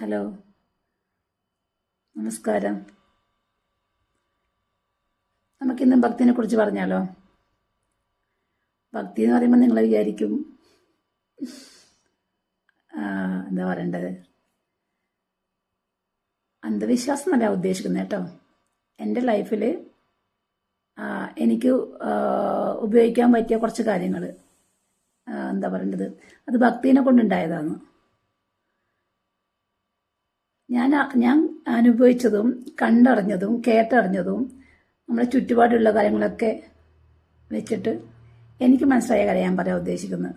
Hello. നമസ്കാരം. നമുക്കിന്ന് ഭക്തിനെ കുറിച്ച് പറഞ്ഞാലോ? ഭക്തി എന്ന് പറയുമ്പോൾ നിങ്ങൾ വിചാരിക്കും എന്താ പറയേണ്ടത്? അന്ധവിശ്വാസം എന്നല്ല ഉദ്ദേശിക്കുന്നത് കേട്ടോ. എന്റെ ലൈഫിൽ എനിക്ക് ഉപയോഗിക്കാൻ പറ്റിയ കുറച്ച് കാര്യങ്ങൾ എന്താ പറയേണ്ടത്? അത് ഭക്തിനെ കൊണ്ടുണ്ടായതാണ്. ഞാൻ ഞാൻ അനുഭവിച്ചതും കണ്ടറിഞ്ഞതും കേട്ടറിഞ്ഞതും നമ്മുടെ ചുറ്റുപാടുള്ള കാര്യങ്ങളൊക്കെ വെച്ചിട്ട് എനിക്ക് മനസ്സിലായ കാര്യം ഞാൻ പറയാൻ ഉദ്ദേശിക്കുന്നത്.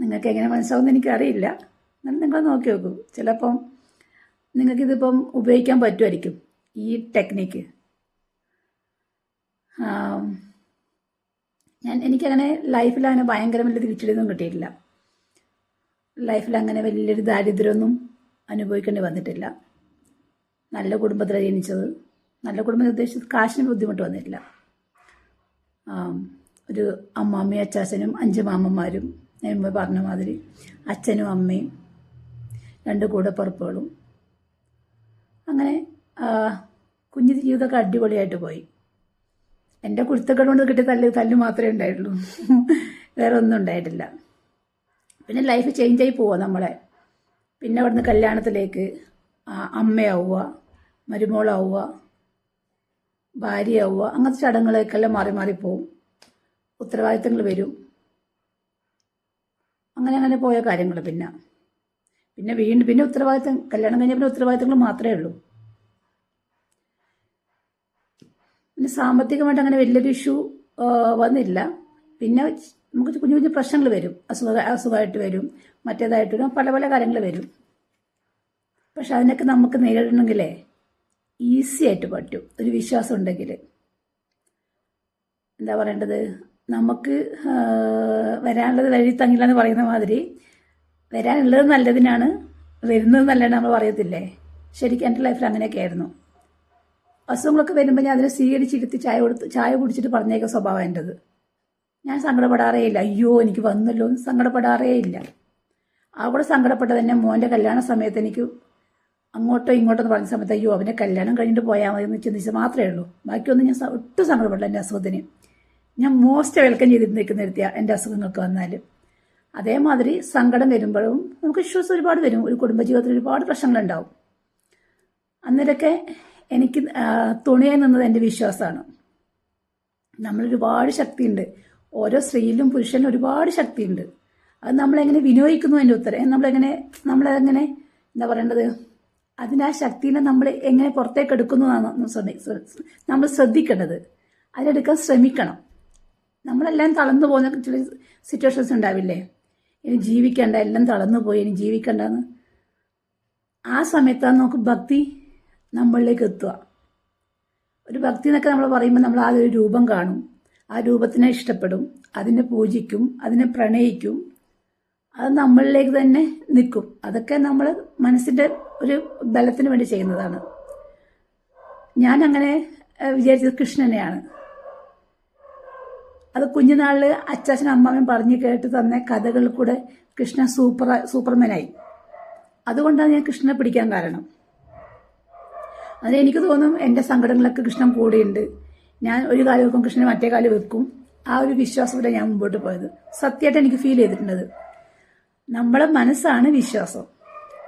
നിങ്ങൾക്ക് എങ്ങനെ മനസ്സിലാവുമെന്ന് എനിക്കറിയില്ല. എന്നാലും നിങ്ങൾ നോക്കി നോക്കൂ. ചിലപ്പം നിങ്ങൾക്കിതിപ്പം ഉപയോഗിക്കാൻ പറ്റുമായിരിക്കും ഈ ടെക്നിക്ക്. ഞാൻ എനിക്കങ്ങനെ ലൈഫിൽ അങ്ങനെ ഭയങ്കര വലിയ തിരിച്ചടിയൊന്നും കിട്ടിയിട്ടില്ല. ലൈഫിൽ അങ്ങനെ വലിയൊരു ദാരിദ്ര്യമൊന്നും അനുഭവിക്കേണ്ടി വന്നിട്ടില്ല. നല്ല കുടുംബത്തിലാണ് ജനിച്ചത്. നല്ല കുടുംബം ഉദ്ദേശിച്ചത് കാശിന് ബുദ്ധിമുട്ട് വന്നിട്ടില്ല. ഒരു അമ്മാമ്മയും അച്ചാച്ചനും അഞ്ച് മാമ്മന്മാരും ഞാൻ മുമ്പ് പറഞ്ഞ മാതിരി അച്ഛനും അമ്മയും രണ്ട് കൂടപ്പുറപ്പുകളും. അങ്ങനെ കുഞ്ഞു ജീവിതമൊക്കെ അടിപൊളിയായിട്ട് പോയി. എന്റെ കുരുത്തക്കൾ കൊണ്ട് കിട്ടിയ തല്ല് തല്ല് മാത്രമേ ഉണ്ടായിട്ടുള്ളൂ. വേറെ ഒന്നും ഉണ്ടായിട്ടില്ല. പിന്നെ ലൈഫ് ചേഞ്ച് ആയി പോവുക നമ്മളെ. പിന്നെ അവിടുന്ന് കല്യാണത്തിലേക്ക് അമ്മയാവുക മരുമോളാവുക ഭാര്യയാവുക അങ്ങനത്തെ ചടങ്ങുകളേക്കെല്ലാം മാറി മാറി പോവും. ഉത്തരവാദിത്തങ്ങൾ വരും. അങ്ങനെ അങ്ങനെ പോയ കാര്യങ്ങൾ പിന്നെ. പിന്നെ വീണ്ടും പിന്നെ ഉത്തരവാദിത്തം കല്യാണം കഴിഞ്ഞ പിന്നെ ഉത്തരവാദിത്തങ്ങൾ മാത്രമേ ഉള്ളൂ. പിന്നെ സാമ്പത്തികമായിട്ട് അങ്ങനെ വലിയൊരു ഇഷ്യൂ വന്നില്ല. പിന്നെ നമുക്ക് കുഞ്ഞു കുഞ്ഞു പ്രശ്നങ്ങൾ വരും. അസുഖ അസുഖമായിട്ട് വരും. മറ്റേതായിട്ട് പല പല കാര്യങ്ങൾ വരും. പക്ഷെ അതിനൊക്കെ നമുക്ക് നേരിടണമെങ്കിലേ ഈസി ആയിട്ട് പറ്റും. ഒരു വിശ്വാസം ഉണ്ടെങ്കിൽ എന്താ പറയേണ്ടത്? നമുക്ക് വരാനുള്ളത് വഴി തങ്ങില്ല എന്ന് പറയുന്ന മാതിരി വരാനുള്ളത് നല്ലതിനാണ് വരുന്നത് നല്ലതാണ് നമ്മൾ പറയത്തില്ലേ? ശരിക്കും എന്റെ ലൈഫിൽ അങ്ങനെയൊക്കെ ആയിരുന്നു. അസുഖങ്ങളൊക്കെ വരുമ്പോൾ ഞാൻ അതിനെ സ്വീകരിച്ചിരുത്തി ചായ കൊടുത്ത് ചായ കുടിച്ചിട്ട് പറഞ്ഞേക്ക സ്വഭാവം എന്റെത് ഞാൻ സങ്കടപ്പെടാറേ ഇല്ല അയ്യോ എനിക്ക് വന്നല്ലോ സങ്കടപ്പെടാറേ ഇല്ല അവിടെ സങ്കടപ്പെട്ട തന്നെ മോന്റെ കല്യാണ സമയത്ത് എനിക്ക് അങ്ങോട്ടോ ഇങ്ങോട്ടോ എന്ന് പറഞ്ഞ സമയത്ത് അയ്യോ അവനെ കല്യാണം കഴിഞ്ഞിട്ട് പോയാൽ മതി എന്ന് ചിന്തിച്ച് മാത്രമേ ഉള്ളൂ. ബാക്കിയൊന്നും ഞാൻ ഒട്ടും സങ്കടപ്പെട്ടില്ല എന്റെ അസുഖത്തിന്. ഞാൻ മോസ്റ്റ് വെൽക്കം ചെയ്തിട്ട് നിൽക്കുന്ന നിർത്തിയ എന്റെ അസുഖങ്ങൾക്ക് വന്നാൽ. അതേമാതിരി സങ്കടം വരുമ്പോഴും നമുക്ക് ഇഷ്യൂസ് ഒരുപാട് വരും. ഒരു കുടുംബജീവിതത്തിൽ ഒരുപാട് പ്രശ്നങ്ങളുണ്ടാവും. അന്നേരമൊക്കെ എനിക്ക് തുണയായി നിന്നത് എന്റെ വിശ്വാസമാണ്. നമ്മളൊരുപാട് ശക്തിയുണ്ട്. ഓരോ സ്ത്രീയിലും പുരുഷനും ഒരുപാട് ശക്തിയുണ്ട്. അത് നമ്മളെങ്ങനെ വിനിയോഗിക്കുന്നു അതിന്റെ ഉത്തരം. നമ്മളെങ്ങനെ നമ്മളെങ്ങനെ എന്താ പറയേണ്ടത്? അതിന് ആ ശക്തിനെ നമ്മൾ എങ്ങനെ പുറത്തേക്ക് എടുക്കുന്നു എന്നാണ് നമ്മൾ ശ്രദ്ധിക്കേണ്ടത്. അതിലെടുക്കാൻ ശ്രമിക്കണം. നമ്മളെല്ലാം തളർന്നു പോകുന്ന ചില സിറ്റുവേഷൻസ് ഉണ്ടാവില്ലേ? ഇനി ജീവിക്കണ്ട എല്ലാം തളർന്നു പോയി ഇനി ജീവിക്കേണ്ടെന്ന്. ആ സമയത്താണ് നമുക്ക് ഭക്തി നമ്മളിലേക്ക് എത്തുക. ഒരു ഭക്തി എന്നൊക്കെ നമ്മൾ പറയുമ്പോൾ നമ്മൾ ആ ഒരു രൂപം കാണും. ആ രൂപത്തിനെ ഇഷ്ടപ്പെടും അതിനെ പൂജിക്കും അതിനെ പ്രണയിക്കും അത് നമ്മളിലേക്ക് തന്നെ നിൽക്കും. അതൊക്കെ നമ്മൾ മനസ്സിന്റെ ഒരു ബലത്തിന് വേണ്ടി ചെയ്യുന്നതാണ്. ഞാൻ അങ്ങനെ വിചാരിച്ചത് കൃഷ്ണനെയാണ് അത് കുഞ്ഞുനാളിൽ അച്ചാച്ചനും അമ്മാമ്മയും പറഞ്ഞു കേട്ട് തന്ന കഥകളിൽ കൂടെ കൃഷ്ണൻ സൂപ്പർ സൂപ്പർമാനായി. അതുകൊണ്ടാണ് ഞാൻ കൃഷ്ണനെ പിടിക്കാൻ കാരണം. അത് എനിക്ക് തോന്നും എന്റെ സങ്കടങ്ങളൊക്കെ കൃഷ്ണൻ കൂടെയുണ്ട്. ഞാൻ ഒരു കാലം വെക്കും കൃഷ്ണനെ മറ്റേ കാലം വെക്കും. ആ ഒരു വിശ്വാസത്തിലാണ് ഞാൻ മുമ്പോട്ട് പോയത്. സത്യമായിട്ട് എനിക്ക് ഫീൽ ചെയ്തിട്ടുള്ളത് നമ്മളെ മനസ്സാണ് വിശ്വാസം.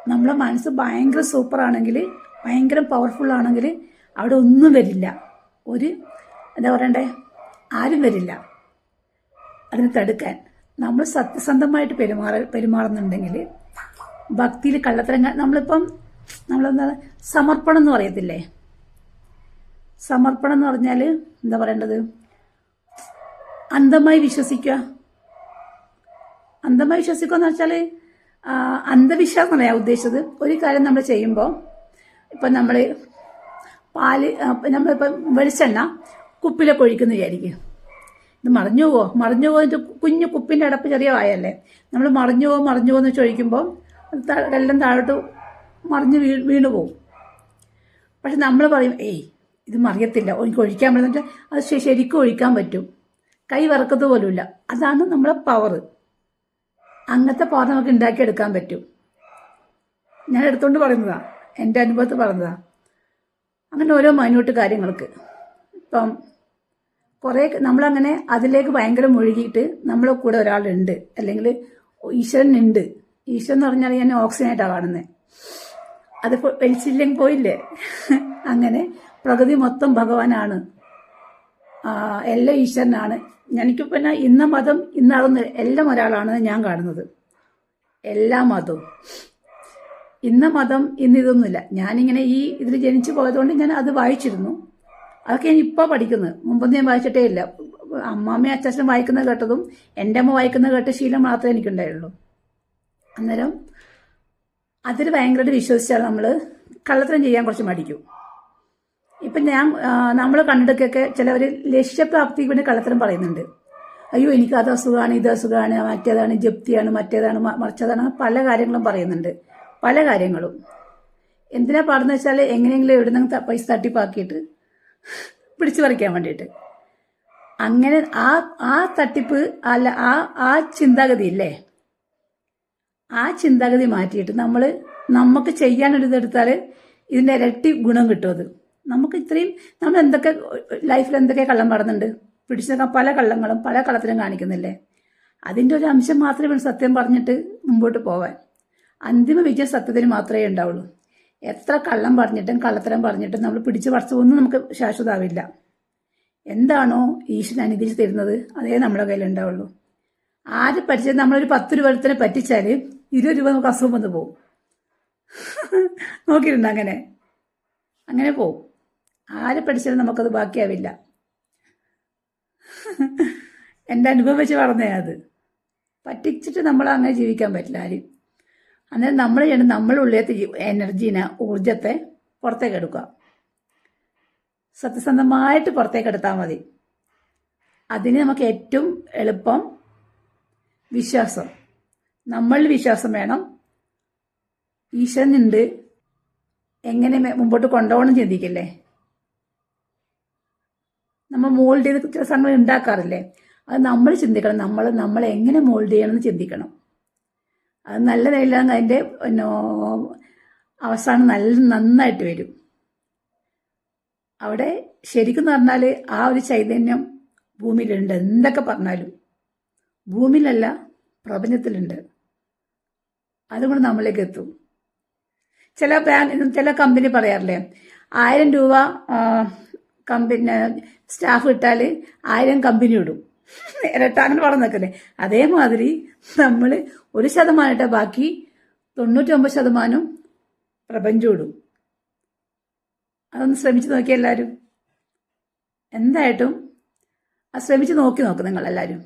നമ്മളെ മനസ്സ് ഭയങ്കര സൂപ്പർ ആണെങ്കിൽ ഭയങ്കര പവർഫുൾ ആണെങ്കിൽ അവിടെ ഒന്നും വരില്ല. ഒരു എന്താ പറയണ്ടേ? ആരും വരില്ല. അതിനെ തടുക്കാൻ. നമ്മൾ സത്യസന്ധമായിട്ട് പെരുമാറ പെരുമാറുന്നുണ്ടെങ്കിൽ ഭക്തിയിൽ കള്ളത്തരം നമ്മളിപ്പം നമ്മളെന്താ സമർപ്പണം എന്ന് പറയത്തില്ലേ? സമർപ്പണം എന്ന് പറഞ്ഞാൽ എന്താ പറയേണ്ടത്? അന്ധമായി വിശ്വസിക്കുക. അന്ധമായി വിശ്വസിക്കുക എന്ന് വെച്ചാൽ അന്ധവിശ്വാസം എന്നല്ല ഞാൻ ഉദ്ദേശിച്ചത്. ഒരു കാര്യം നമ്മൾ ചെയ്യുമ്പോൾ ഇപ്പം നമ്മൾ പാൽ നമ്മളിപ്പം വെളിച്ചെണ്ണ കുപ്പിലൊക്കെ ഒഴിക്കുന്നു വിചാരിക്കും. ഇത് മറിഞ്ഞു പോവോ? മറിഞ്ഞു പോകുന്ന കുഞ്ഞു കുപ്പിന്റെ അടപ്പ് ചെറിയ വായല്ലേ. നമ്മൾ മറിഞ്ഞു പോകും മറിഞ്ഞു പോകുന്ന ചോദിക്കുമ്പോൾ എല്ലാം താഴോട്ട് മറിഞ്ഞ് വീ വീണു പോകും പക്ഷെ നമ്മൾ പറയും ഏയ് ഇത് മറിയത്തില്ല. എനിക്ക് ഒഴിക്കാൻ പറ്റുന്ന അത് ശരിക്കും ഒഴിക്കാൻ പറ്റും. കൈ വറക്കത് പോലുമില്ല. അതാണ് നമ്മളെ പവർ അങ്ങനത്തെ പവർ നമുക്ക് ഉണ്ടാക്കിയെടുക്കാൻ പറ്റും. ഞാൻ എടുത്തുകൊണ്ട് പറയുന്നതാ. എന്റെ അനുഭവത്തിൽ പറഞ്ഞതാ അങ്ങനെ ഓരോ മൈന്യൂട്ട് കാര്യങ്ങൾക്ക്. ഇപ്പം കുറേ നമ്മളങ്ങനെ അതിലേക്ക് ഭയങ്കര മുഴുകിയിട്ട് നമ്മളെ കൂടെ ഒരാളുണ്ട്. അല്ലെങ്കിൽ ഈശ്വരൻ ഉണ്ട് ഈശ്വരൻ എന്ന് പറഞ്ഞാൽ ഞാൻ ഓക്സിജനായിട്ടാണ് കാണുന്നത് അത് വലിച്ചില്ലെങ്കിൽ പോയില്ലേ? അങ്ങനെ പ്രകൃതി മൊത്തം ഭഗവാനാണ്. എല്ലാം ഈശ്വരനാണ്. എനിക്ക് പിന്നെ ഇന്ന മതം ഇന്നാളൊന്ന് എല്ലാം ഒരാളാണ് ഞാൻ കാണുന്നത്. എല്ലാ മതവും. ഇന്ന മതം ഇന്ന് ഇതൊന്നുമില്ല. ഞാനിങ്ങനെ ഈ ഇതിൽ ജനിച്ചു പോയതുകൊണ്ട് ഞാൻ അത് വായിച്ചിരുന്നു. അതൊക്കെ ഞാൻ ഇപ്പോൾ പഠിക്കുന്നത്. മുമ്പൊന്നും ഞാൻ വായിച്ചിട്ടേ ഇല്ല. അമ്മാമ്മയും അച്ഛനും വായിക്കുന്നത് കേട്ടതും എന്റെ അമ്മ വായിക്കുന്നത് കേട്ട ശീലം മാത്രമേ എനിക്കുണ്ടായുള്ളൂ. അന്നേരം അതിൽ ഭയങ്കരമായിട്ട് വിശ്വസിച്ചാൽ നമ്മൾ കള്ളത്തരം ചെയ്യാൻ കുറച്ച് മടിക്കും. ഇപ്പം ഞാൻ നമ്മൾ കണ്ടിട്ടൊക്കെ ചിലവർ ലക്ഷ്യപ്രാപ്തിക്ക് വേണ്ടി കള്ളത്തരം പറയുന്നുണ്ട്. അയ്യോ എനിക്ക് അത് അസുഖമാണ് ഇത് അസുഖമാണ് മറ്റേതാണ് ജപ്തിയാണ് മറ്റേതാണ് മറിച്ചതാണ് പല കാര്യങ്ങളും പറയുന്നുണ്ട്. പല കാര്യങ്ങളും. എന്തിനാ പാടുന്ന വെച്ചാൽ എങ്ങനെയെങ്കിലും എവിടെ നിന്ന് പൈസ തട്ടിപ്പാക്കിയിട്ട് പിടിച്ചു പറിക്കാൻ വേണ്ടിയിട്ട്. അങ്ങനെ ആ ആ തട്ടിപ്പ് അല്ല ആ ആ ചിന്താഗതി ഇല്ലേ? ആ ചിന്താഗതി മാറ്റിയിട്ട് നമ്മൾ നമുക്ക് ചെയ്യാനൊരു ഇതെടുത്താൽ ഇതിന്റെ ഇരട്ടി ഗുണം കിട്ടും അത്. നമുക്ക് ഇത്രയും നമ്മൾ എന്തൊക്കെ ലൈഫിൽ എന്തൊക്കെ കള്ളം പാടുന്നുണ്ട് പിടിച്ചേക്കാൻ പല കള്ളങ്ങളും പല കള്ളത്തിലും കാണിക്കുന്നില്ലേ? അതിന്റെ ഒരു അംശം മാത്രമേ സത്യം പറഞ്ഞിട്ട് മുമ്പോട്ട് പോവാൻ. അന്തിമ വിജയം സത്യത്തിന് മാത്രമേ ഉണ്ടാവുള്ളൂ. എത്ര കള്ളം പറഞ്ഞിട്ടും കള്ളത്തരം പറഞ്ഞിട്ടും നമ്മൾ പിടിച്ചു പറിച്ചു ഒന്നും നമുക്ക് ശാശ്വതാവില്ല. എന്താണോ ഈശ്വരൻ അനുഗ്രഹിച്ച് തരുന്നത് അതേ നമ്മുടെ കയ്യിൽ ഉണ്ടാവുള്ളൂ. ആര് പഠിച്ചത് നമ്മളൊരു പത്ത് രൂപ ഒരുത്തനെ പറ്റിച്ചാൽ ഇരുപത് രൂപ നമുക്ക് അസുഖം വന്ന് പോവും. നോക്കിയിട്ടുണ്ട് അങ്ങനെ. അങ്ങനെ പോവും. ആര് പഠിച്ചാലും നമുക്കത് ബാക്കിയാവില്ല. എന്റെ അനുഭവം വെച്ച് പറഞ്ഞേ അത്. പറ്റിച്ചിട്ട് നമ്മൾ അങ്ങനെ ജീവിക്കാൻ പറ്റില്ല ആരും. അന്നേരം നമ്മൾ ചെയ്യണം നമ്മളുടെ ഉള്ളിലത്തെ ജീ- എനർജീനെ ഊർജത്തെ പുറത്തേക്ക് എടുക്കുക. സത്യസന്ധമായിട്ട് പുറത്തേക്ക് എടുത്താൽ മതി. അതിന് നമുക്ക് ഏറ്റവും എളുപ്പം വിശ്വാസം. നമ്മളിൽ വിശ്വാസം വേണം. ഈശ്വരനുണ്ട് എങ്ങനെ മുമ്പോട്ട് കൊണ്ടുപോകണം ചിന്തിക്കില്ലേ? നമ്മൾ മോൾഡ് ചെയ്ത് ചില സാധനങ്ങൾ ഉണ്ടാക്കാറില്ലേ? അത് നമ്മൾ ചിന്തിക്കണം. നമ്മൾ നമ്മൾ എങ്ങനെ മോൾഡ് ചെയ്യണമെന്ന് ചിന്തിക്കണം. അത് നല്ല നിലയിലാണെങ്കിൽ അതിന്റെ അവസാനം നല്ല നന്നായിട്ട് വരും. അവിടെ ശരിക്കും പറഞ്ഞാൽ ആ ഒരു ചൈതന്യം ഭൂമിയിലുണ്ട്. എന്തൊക്കെ പറഞ്ഞാലും. ഭൂമിയിലല്ല പ്രപഞ്ചത്തിലുണ്ട്. അതുകൊണ്ട് നമ്മളിലേക്ക് എത്തും. ചില ബാങ്ക് ചില കമ്പനി പറയാറില്ലേ? ആയിരം രൂപ കമ്പനി സ്റ്റാഫ് ഇട്ടാൽ ആയിരം കമ്പനി ഇടും. ഇരട്ട അങ്ങനെ നിൽക്കല്ലേ അതേമാതിരി നമ്മൾ ഒരു ശതമാനമായിട്ട് ബാക്കി തൊണ്ണൂറ്റൊമ്പത് ശതമാനം പ്രപഞ്ചം ഇടും. അതൊന്ന് ശ്രമിച്ചു നോക്കിയ എല്ലാവരും എന്തായിട്ടും അത് ശ്രമിച്ച് നോക്കി നോക്ക് നിങ്ങൾ എല്ലാവരും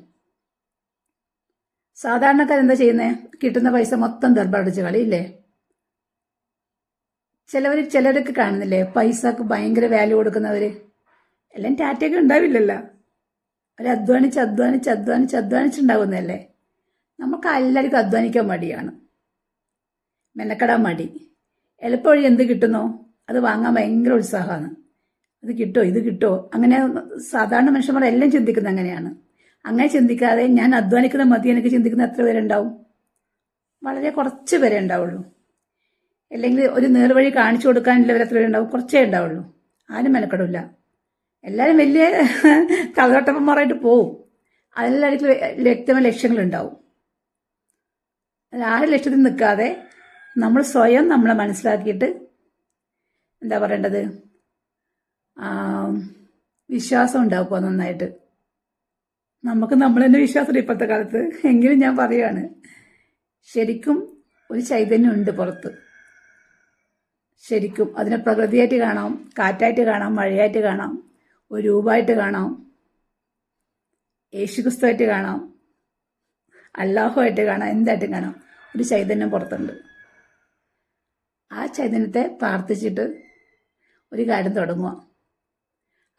സാധാരണക്കാരെന്താ ചെയ്യുന്നത് കിട്ടുന്ന പൈസ മൊത്തം ദർബടിച്ച് കളിയില്ലേ? ചിലവർ ചിലരൊക്കെ കാണുന്നില്ലേ? പൈസക്ക് ഭയങ്കര വാല്യൂ കൊടുക്കുന്നവര്. എല്ലാം ടാറ്റയൊക്കെ ഉണ്ടാവില്ലല്ലോ. അവർ അധ്വാനിച്ച് അധ്വാനിച്ച് അധ്വാനിച്ച് അധ്വാനിച്ചുണ്ടാകുന്നതല്ലേ? നമുക്ക് എല്ലാവർക്കും അധ്വാനിക്കാൻ മടിയാണ്. മെനക്കെടാൻ മടി. എളുപ്പവഴി എന്ത് കിട്ടുന്നോ? അത് വാങ്ങാൻ ഭയങ്കര ഉത്സാഹമാണ്. അത് കിട്ടോ ഇത് കിട്ടോ? അങ്ങനെ സാധാരണ മനുഷ്യന്മാർ എല്ലാം ചിന്തിക്കുന്നത് അങ്ങനെയാണ്. അങ്ങനെ ചിന്തിക്കാതെ ഞാൻ അധ്വാനിക്കുന്ന മതി എനിക്ക് ചിന്തിക്കുന്ന എത്ര പേരുണ്ടാവും വളരെ കുറച്ച് പേരെ ഉണ്ടാവുള്ളൂ. അല്ലെങ്കിൽ ഒരു നേർവഴി കാണിച്ചു കൊടുക്കാനുള്ളവർ എത്ര പേരുണ്ടാവും കുറച്ചേ ഉണ്ടാവുള്ളൂ. ആരും മെനക്കെടില്ല എല്ലാവരും വലിയ തലതൊട്ടപ്പന്മാരായിട്ട് പോവും. അതിലെല്ലാവർക്കും വ്യക്തമായ ലക്ഷ്യങ്ങളുണ്ടാവും. അതിൽ ആരും ലക്ഷ്യത്തിൽ നിൽക്കാതെ നമ്മൾ സ്വയം നമ്മളെ മനസ്സിലാക്കിയിട്ട് എന്താ പറയേണ്ടത്? വിശ്വാസം ഉണ്ടാക്കുക നന്നായിട്ട്. നമുക്ക് നമ്മൾ തന്നെ വിശ്വാസമില്ല ഇപ്പോഴത്തെ കാലത്ത്. എങ്കിലും ഞാൻ പറയുകയാണ് ശരിക്കും ഒരു ചൈതന്യം ഉണ്ട് പുറത്ത്. ശരിക്കും അതിനെ പ്രകൃതിയായിട്ട് കാണാം കാറ്റായിട്ട് കാണാം മഴയായിട്ട് കാണാം. ഒരു രൂപായിട്ട് കാണാം. യേശുക്രിസ്തുവായിട്ട് കാണാം. അല്ലാഹുമായിട്ട് കാണാം. എന്തായിട്ടും കാണാം. ഒരു ചൈതന്യം പുറത്തുണ്ട്. ആ ചൈതന്യത്തെ പ്രാർത്ഥിച്ചിട്ട് ഒരു കാര്യം തുടങ്ങുക.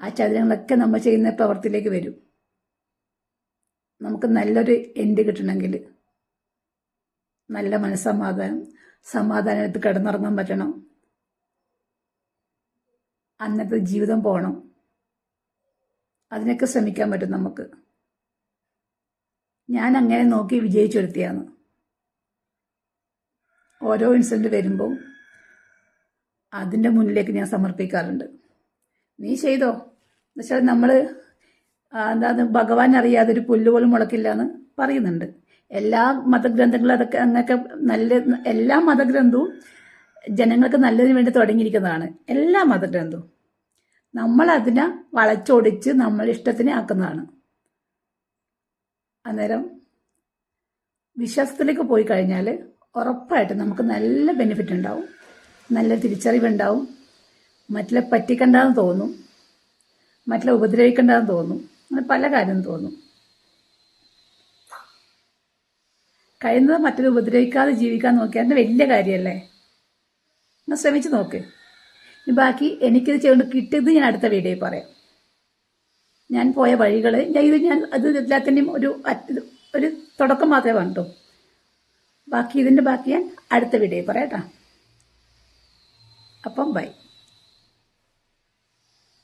ആ ചൈതന്യങ്ങളൊക്കെ നമ്മൾ ചെയ്യുന്ന പ്രവൃത്തിയിലേക്ക് വരും. നമുക്ക് നല്ലൊരു എൻഡ് കിട്ടണമെങ്കിൽ നല്ല മനസ്സമാധാനം സമാധാനത്ത് കിടന്നുറങ്ങാൻ പറ്റണം. അന്നത്തെ ജീവിതം പോകണം അതിനൊക്കെ ശ്രമിക്കാൻ പറ്റും നമുക്ക്. ഞാൻ അങ്ങനെ നോക്കി വിജയിച്ചെടുത്തിയാണ് ഓരോ ഇൻസിഡന്റ് വരുമ്പോൾ അതിന്റെ മുന്നിലേക്ക് ഞാൻ സമർപ്പിക്കാറുണ്ട്. നീ ചെയ്തോ? എന്നുവെച്ചാൽ നമ്മൾ എന്താണ് ഭഗവാൻ അറിയാതെ ഒരു പുല്ല് പോലും മുളക്കില്ല എന്ന് പറയുന്നുണ്ട്. എല്ലാ മതഗ്രന്ഥങ്ങളും അതൊക്കെ അങ്ങനെയൊക്കെ നല്ല എല്ലാ മതഗ്രന്ഥവും ജനങ്ങൾക്ക് നല്ലതിന് വേണ്ടി തുടങ്ങിയിരിക്കുന്നതാണ്. എല്ലാ മതഗ്രന്ഥവും. നമ്മൾ അതിനെ വളച്ചൊടിച്ച് നമ്മൾ ഇഷ്ടത്തിന് ആക്കുന്നതാണ്. അന്നേരം വിശ്വാസത്തിലേക്ക് പോയി കഴിഞ്ഞാൽ ഉറപ്പായിട്ട് നമുക്ക് നല്ല ബെനിഫിറ്റ് ഉണ്ടാവും. നല്ല തിരിച്ചറിവുണ്ടാവും. മറ്റുള്ള പറ്റിക്കണ്ടെന്ന് തോന്നും. മറ്റുള്ള ഉപദ്രവിക്കേണ്ടതെന്ന് തോന്നും. അങ്ങനെ പല കാര്യം തോന്നും. കഴിയുന്നത് മറ്റൊരു ഉപദ്രവിക്കാതെ ജീവിക്കാൻ നോക്കിയാൽ വലിയ കാര്യമല്ലേ ഒന്ന് ശ്രമിച്ചു നോക്ക്. ബാക്കി എനിക്കിത് ചെയ്തുകൊണ്ട് കിട്ടിയത് ഞാൻ അടുത്ത വീഡിയോയിൽ പറയാം. ഞാൻ പോയ വഴികൾ ഞാൻ ഇത് ഞാൻ അത് എല്ലാത്തിന്റെയും ഒരു ഒരു തുടക്കം മാത്രമേ കണ്ടു ബാക്കി ഇതിന്റെ ബാക്കി ഞാൻ അടുത്ത വീഡിയോയിൽ പറയാം കേട്ടോ. അപ്പം ബൈ.